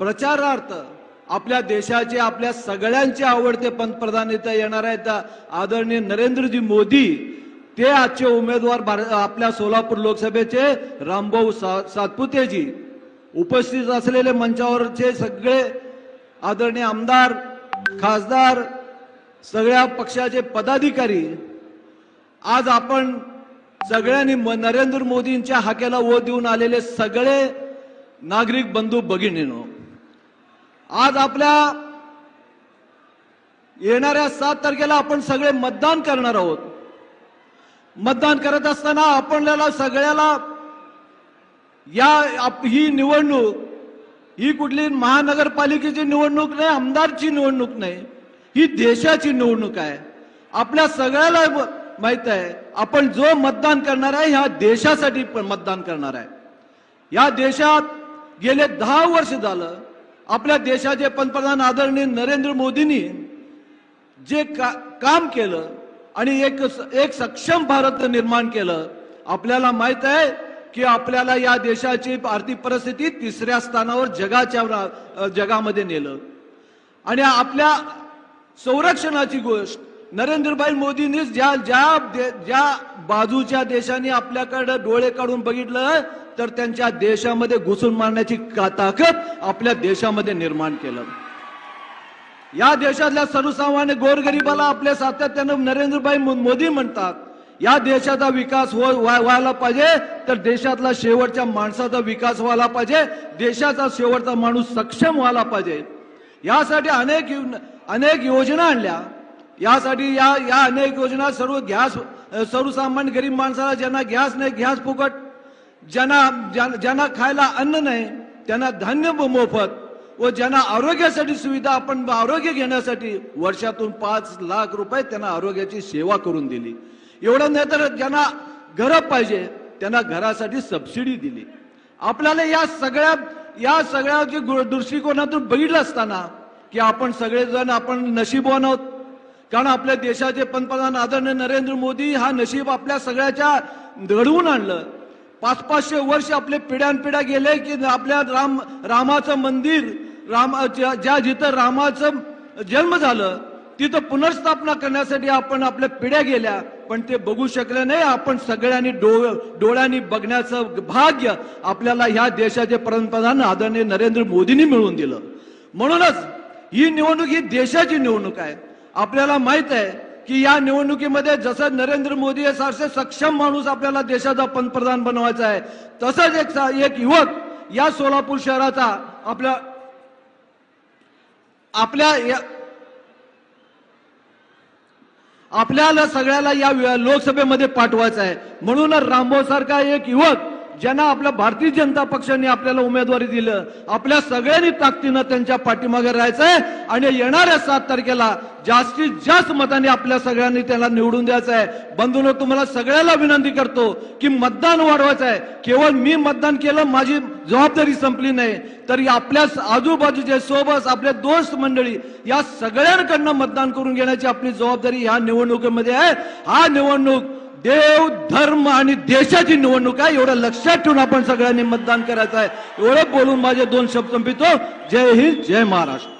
प्रचारार्थ आपल्या देशाचे आपल्या सगळ्यांचे आवडते पंतप्रधान इथं येणार आहेत. आदरणीय नरेंद्रजी मोदी ते आजचे उमेदवार भार- आपल्या सोलापूर लोकसभेचे रामभाऊ सा- सातपुतेजी. उपस्थित असलेले मंचावरचे सगळे आदरणीय आमदार खासदार सगळ्या पक्षाचे पदाधिकारी आज आपण सगळ्यांनी म- नरेंद्र मोदींच्या हाकेला ओ देऊन आलेले सगळे नागरिक बंधू भगिनीनो आज आपल्या येणाऱ्या सात तारखेला आपण सगळे मतदान करणार आहोत. मतदान करत असताना आपल्याला सगळ्याला या आप- ही निवडणूक ही कुठली महानगरपालिकेची निवडणूक नाही आमदारची निवडणूक नाही ही देशाची निवडणूक आहे. आपल्या सगळ्याला माहीत आहे आपण जो मतदान करणार आहे ह्या देशासाठी पण मतदान करणार आहे. या देशात गेले दहा वर्ष झालं आपल्या देशाचे पंतप्रधान आदरणीय नरेंद्र मोदींनी जे का, काम केलं आणि एक एक सक्षम भारत निर्माण केलं आपल्याला माहीत आहे की आपल्याला या देशाची आर्थिक परिस्थिती तिसऱ्या स्थानावर जगाच्या जगामध्ये नेलं. आणि आपल्या संरक्षणाची गोष्ट नरेंद्रभाई मोदींनी ज्या ज्या दे- ज्या बाजूच्या देशांनी आपल्याकडे डोळे काढून बघितलं तर त्यांच्या देशामध्ये घुसून मारण्याची का- ताकद आपल्या देशामध्ये निर्माण केलं. या देशातल्या सर्वसामान्य गोरगरिबाला आपल्या सातत्यानं नरेंद्रभाई मोदी म्हणतात या देशाचा विकास हो व्हायला पाहिजे तर देशातला शेवटच्या माणसाचा विकास व्हायला पाहिजे देशाचा शेवटचा माणूस सक्षम व्हायला पाहिजे. यासाठी अनेक अनेक योजना आणल्या. यासाठी या या अनेक योजना सर्व गॅस सर्वसामान्य गरीब माणसाला ज्यांना गॅस नाही गॅस फुकट ज्यांना ज्यांना खायला अन्न नाही त्यांना धान्य मोफत व ज्यांना आरोग्यासाठी सुविधा आपण आरोग्य घेण्यासाठी वर्षातून पाच लाख रुपये त्यांना आरोग्याची सेवा करून दिली. एवढं नाही तर ज्यांना घरं पाहिजे त्यांना घरासाठी सबसिडी दिली. आपल्याला या सगळ्या या सगळ्या दृष्टिकोनातून बघितलं असताना की आपण सगळेजण आपण नशीबवान आहोत. कारण आपल्या देशाचे पंतप्रधान आदरणीय नरेंद्र मोदी हा नशीब आपल्या सगळ्याच्या घडवून आणलं. पाच पाचशे वर्ष आपले पिढ्यानपिढ्या गेले की आपल्या राम रामाचं मंदिर राम ज्या जिथं रामाचं जन्म झालं तिथं पुनर्स्थापना करण्यासाठी आपण आपल्या पिढ्या गेल्या पण ते बघू शकले नाही. आपण सगळ्यांनी डोळ डोळ्यांनी बघण्याचं भाग्य आपल्याला ह्या देशाचे पंतप्रधान आदरणीय नरेंद्र मोदींनी मिळवून दिलं. म्हणूनच ही निवडणूक ही देशाची निवडणूक आहे. आपल्याला माहीत आहे की या निवडणुकीमध्ये जसं नरेंद्र मोदी हे सारखे सक्षम माणूस आपल्याला देशाचा पंतप्रधान बनवायचा आहे तसंच एक एक युवक या सोलापूर शहराचा आपल्या आपल्या या- आपल्याला सगळ्याला या लोकसभेमध्ये पाठवायचं आहे. म्हणूनच रामभाऊ सारखा एक युवक ज्यांना आपल्या भारतीय जनता पक्षाने आपल्याला उमेदवारी दिलं आपल्या सगळ्यांनी ताकदीनं त्यांच्या पाठीमागे राहायचंय आणि येणाऱ्या सात तारखेला जास्तीत जास्त मताने आपल्या सगळ्यांनी त्याला निवडून द्यायचं आहे बंधून तुम्हाला सगळ्याला विनंती करतो की मतदान वाढवायचं आहे केवळ मी मतदान केलं माझी जबाबदारी संपली नाही. तर आपल्या आजूबाजूचे सोबत आपले दोस्त मंडळी या सगळ्यांकडनं मतदान करून घेण्याची आपली जबाबदारी ह्या निवडणुकीमध्ये आहे. हा निवडणूक देव धर्म आणि देशाची निवडणूक आहे. एवढं लक्षात ठेवून आपण सगळ्यांनी मतदान करायचं आहे. एवढं बोलून माझे दोन शब्द संपितो जय हिंद जय महाराष्ट्र.